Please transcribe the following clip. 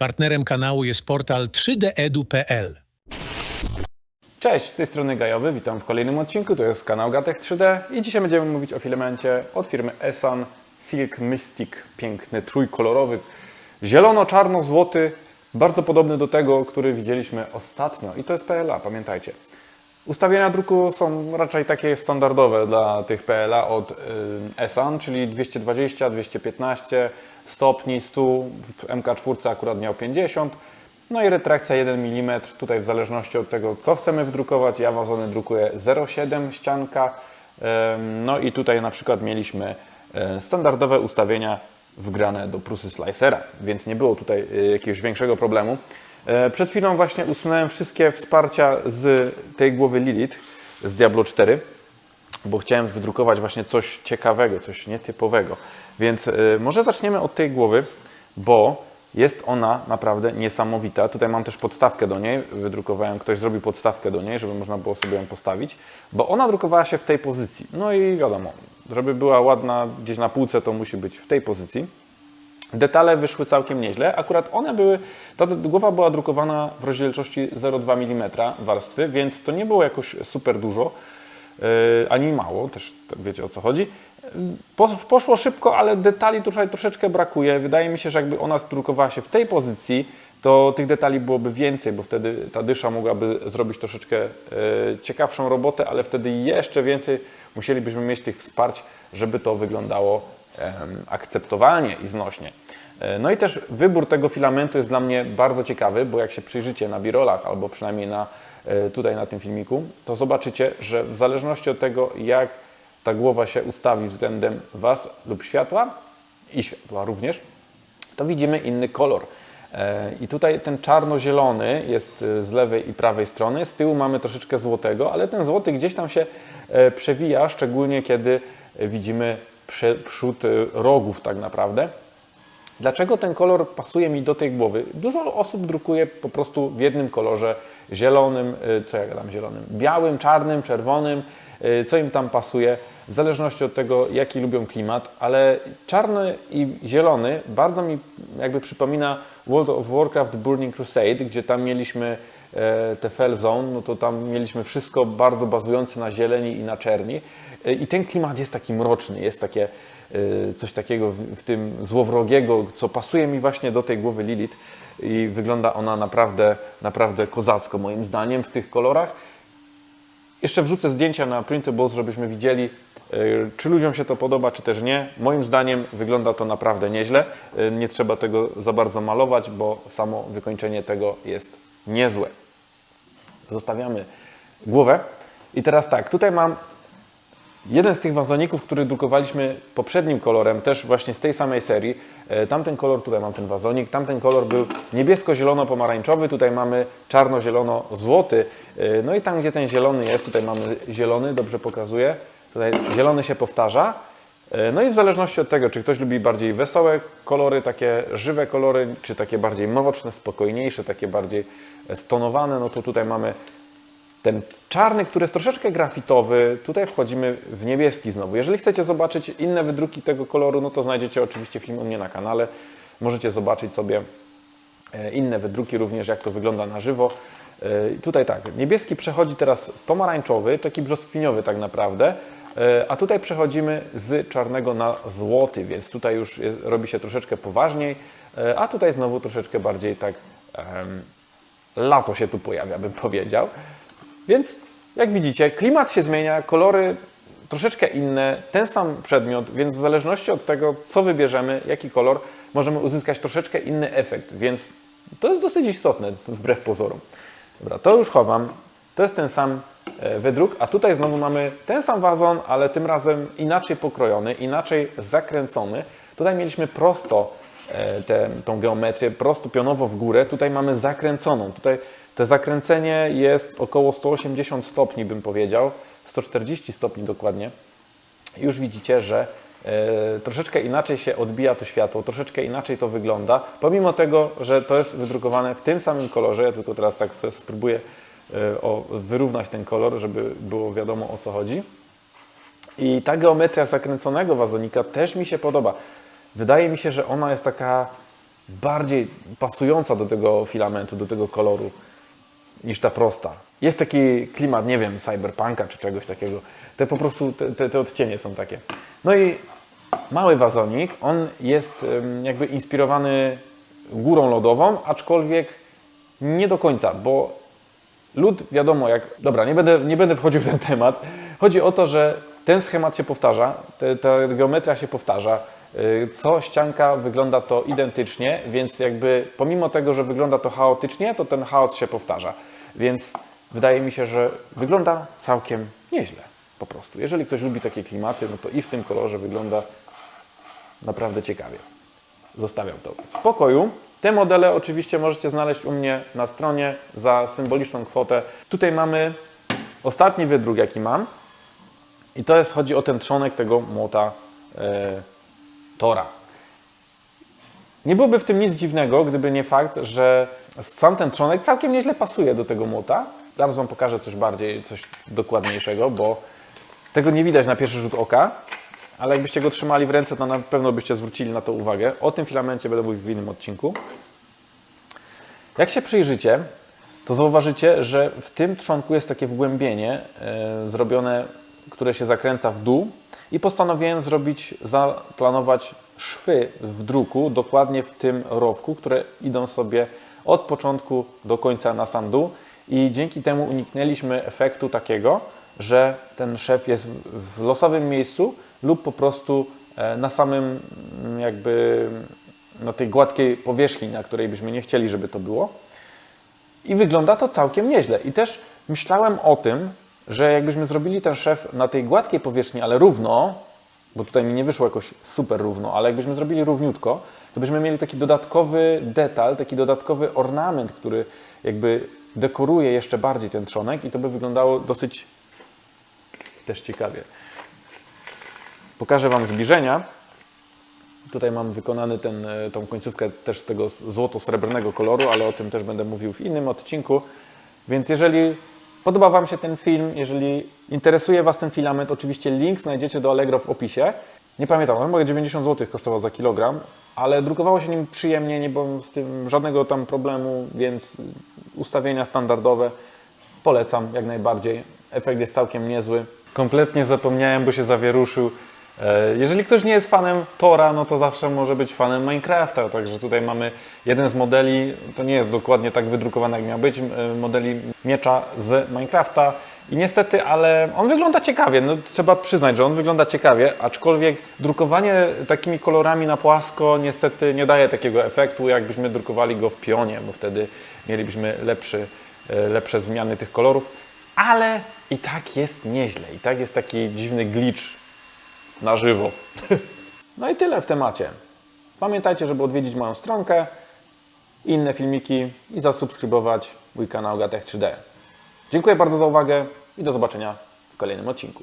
Partnerem kanału jest portal 3dedu.pl. Cześć, z tej strony Gajowy, witam w kolejnym odcinku, to jest kanał Gatek 3D i dzisiaj będziemy mówić o filamencie od firmy Esan Silk Mystic, piękny, trójkolorowy, zielono-czarno-złoty, bardzo podobny do tego, który widzieliśmy ostatnio i to jest PLA, pamiętajcie. Ustawienia druku są raczej takie standardowe dla tych PLA od Esan, czyli 220, 215 stopni, 100, w MK4 akurat miał 50, no i retrakcja 1 mm, tutaj w zależności od tego, co chcemy wydrukować. Ja Amazony drukuję 0,7 ścianka. No i tutaj na przykład mieliśmy e, standardowe ustawienia wgrane do prusy slicera, więc nie było tutaj e, jakiegoś większego problemu. E, Przed chwilą właśnie usunąłem wszystkie wsparcia z tej głowy Lilith z Diablo 4 bo chciałem wydrukować właśnie coś ciekawego, coś nietypowego. Więc y, może zaczniemy od tej głowy, bo jest ona naprawdę niesamowita. Tutaj mam też podstawkę do niej, wydrukowałem, ktoś zrobił podstawkę do niej, żeby można było sobie ją postawić, bo ona drukowała się w tej pozycji. No i wiadomo, żeby była ładna gdzieś na półce, to musi być w tej pozycji. Detale wyszły całkiem nieźle. Akurat one były, ta głowa była drukowana w rozdzielczości 0,2 mm warstwy, więc to nie było jakoś super dużo, ani mało, też wiecie o co chodzi. Posz- Poszło szybko, ale detali tutaj troszeczkę brakuje. Wydaje mi się, że jakby ona drukowała się w tej pozycji, to tych detali byłoby więcej, bo wtedy ta dysza mogłaby zrobić troszeczkę e, ciekawszą robotę, ale wtedy jeszcze więcej musielibyśmy mieć tych wsparć, żeby to wyglądało akceptowalnie i znośnie. E, No i też wybór tego filamentu jest dla mnie bardzo ciekawy, bo jak się przyjrzycie na birolach albo przynajmniej na, e, tutaj na tym filmiku, to zobaczycie, że w zależności od tego, jak ta głowa się ustawi względem Was lub światła i światła również, to widzimy inny kolor. E, I tutaj ten czarno-zielony jest e, z lewej i prawej strony, z tyłu mamy troszeczkę złotego, ale ten złoty gdzieś tam się e, przewija, szczególnie kiedy e, widzimy przód e, rogów tak naprawdę. Dlaczego ten kolor pasuje mi do tej głowy? Dużo osób drukuje po prostu w jednym kolorze zielonym, y, co ja gadam zielonym, białym, czarnym, czerwonym, y, co im tam pasuje, w zależności od tego, jaki lubią klimat, ale czarny i zielony bardzo mi jakby przypomina World of Warcraft Burning Crusade, gdzie tam mieliśmy te Fell Zone, no to tam mieliśmy wszystko bardzo bazujące na zieleni i na czerni. E, I ten klimat jest taki mroczny, jest takie e, coś takiego w, tym złowrogiego, co pasuje mi właśnie do tej głowy Lilith i wygląda ona naprawdę, naprawdę kozacko moim zdaniem w tych kolorach. Jeszcze wrzucę zdjęcia na printables, żebyśmy widzieli, e, czy ludziom się to podoba, czy też nie. Moim zdaniem wygląda to naprawdę nieźle. E, Nie trzeba tego za bardzo malować, bo samo wykończenie tego jest niezłe. Zostawiamy głowę. I teraz tak, tutaj mam Jeden z tych wazoników, który drukowaliśmy poprzednim kolorem, też właśnie z tej samej serii, e, tamten kolor, tutaj mam ten wazonik, tamten kolor był niebiesko-zielono-pomarańczowy, tutaj mamy czarno-zielono-złoty. E, No i tam, gdzie ten zielony jest, tutaj mamy zielony, dobrze pokazuję, tutaj zielony się powtarza. E, No i w zależności od tego, czy ktoś lubi bardziej wesołe kolory, takie żywe kolory, czy takie bardziej mroczne, spokojniejsze, takie bardziej e, stonowane, no to tutaj mamy ten czarny, który jest troszeczkę grafitowy, tutaj wchodzimy w niebieski znowu. Jeżeli chcecie zobaczyć inne wydruki tego koloru, no to znajdziecie oczywiście film u mnie na kanale. Możecie zobaczyć sobie e, inne wydruki również, jak to wygląda na żywo. Tutaj tak, niebieski przechodzi teraz w pomarańczowy, taki brzoskwiniowy tak naprawdę, a tutaj przechodzimy z czarnego na złoty, więc tutaj już jest, robi się troszeczkę poważniej, e, a tutaj znowu troszeczkę bardziej tak lato się tu pojawia, bym powiedział. Więc jak widzicie, klimat się zmienia, kolory troszeczkę inne, ten sam przedmiot, więc w zależności od tego, co wybierzemy, jaki kolor, możemy uzyskać troszeczkę inny efekt, więc to jest dosyć istotne, wbrew pozorom. Dobra, to już chowam. To jest ten sam e, wydruk, a tutaj znowu mamy ten sam wazon, ale tym razem inaczej pokrojony, inaczej zakręcony. Tutaj mieliśmy prosto e, tę tą geometrię, prosto pionowo w górę. Tutaj mamy zakręconą. Tutaj to zakręcenie jest około 180 stopni, bym powiedział, 140 stopni dokładnie. Już widzicie, że e, troszeczkę inaczej się odbija to światło, troszeczkę inaczej to wygląda, pomimo tego, że to jest wydrukowane w tym samym kolorze. Ja tylko teraz tak spróbuję e, o, wyrównać ten kolor, żeby było wiadomo o co chodzi. I ta geometria zakręconego wazonika też mi się podoba. Wydaje mi się, że ona jest taka bardziej pasująca do tego filamentu, do tego koloru niż ta prosta. Jest taki klimat, nie wiem, cyberpunka czy czegoś takiego. Te po prostu, te, te, te odcienie są takie. No i mały wazonik, on jest jakby inspirowany górą lodową, aczkolwiek nie do końca, bo lód wiadomo jak... Dobra, nie będę, nie będę wchodził w ten temat. Chodzi o to, że ten schemat się powtarza, te, ta geometria się powtarza, y, co ścianka wygląda to identycznie, więc jakby pomimo tego, że wygląda to chaotycznie, to ten chaos się powtarza. Więc wydaje mi się, że wygląda całkiem nieźle po prostu. Jeżeli ktoś lubi takie klimaty, no to i w tym kolorze wygląda naprawdę ciekawie. Zostawiam to w spokoju. Te modele oczywiście możecie znaleźć u mnie na stronie za symboliczną kwotę. Tutaj mamy ostatni wydruk, jaki mam. I to jest, chodzi o ten trzonek tego młota e, Tora. Nie byłoby w tym nic dziwnego, gdyby nie fakt, że sam ten trzonek całkiem nieźle pasuje do tego młota. Zaraz Wam pokażę coś bardziej, coś dokładniejszego, bo tego nie widać na pierwszy rzut oka, ale jakbyście go trzymali w ręce, to na pewno byście zwrócili na to uwagę. O tym filamencie będę mówił w innym odcinku. Jak się przyjrzycie, to zauważycie, że w tym trzonku jest takie wgłębienie e, zrobione, które się zakręca w dół i postanowiłem zrobić, zaplanować szwy w druku dokładnie w tym rowku, które idą sobie od początku do końca na sam dół i dzięki temu uniknęliśmy efektu takiego, że ten szef jest w losowym miejscu lub po prostu e, na samym mm, jakby na tej gładkiej powierzchni, na której byśmy nie chcieli, żeby to było. I wygląda to całkiem nieźle. I też myślałem o tym, że jakbyśmy zrobili ten szef na tej gładkiej powierzchni, ale równo, bo tutaj mi nie wyszło jakoś super równo, ale jakbyśmy zrobili równiutko, to byśmy mieli taki dodatkowy detal, taki dodatkowy ornament, który jakby dekoruje jeszcze bardziej ten trzonek i to by wyglądało dosyć też ciekawie. Pokażę Wam zbliżenia. Tutaj mam wykonany ten, e, tą końcówkę też z tego złoto-srebrnego koloru, ale o tym też będę mówił w innym odcinku. Więc jeżeli podoba Wam się ten film, jeżeli interesuje Was ten filament, oczywiście link znajdziecie do Allegro w opisie. Nie pamiętam, chyba 90 zł kosztował za kilogram, ale drukowało się nim przyjemnie, nie było z tym żadnego tam problemu, więc ustawienia standardowe polecam jak najbardziej. Efekt jest całkiem niezły. Kompletnie zapomniałem, bo się zawieruszył. E, Jeżeli ktoś nie jest fanem Tora, no to zawsze może być fanem Minecrafta. Także tutaj mamy jeden z modeli, to nie jest dokładnie tak wydrukowany jak miał być, e, modeli miecza z Minecrafta. I niestety, ale on wygląda ciekawie. No, trzeba przyznać, że on wygląda ciekawie, aczkolwiek drukowanie takimi kolorami na płasko niestety nie daje takiego efektu, jakbyśmy drukowali go w pionie, bo wtedy mielibyśmy lepszy, e, lepsze zmiany tych kolorów. Ale i tak jest nieźle. I tak jest taki dziwny glitch na żywo. No i tyle w temacie. Pamiętajcie, żeby odwiedzić moją stronkę, inne filmiki i zasubskrybować mój kanał Gatech 3D. Dziękuję bardzo za uwagę i do zobaczenia w kolejnym odcinku.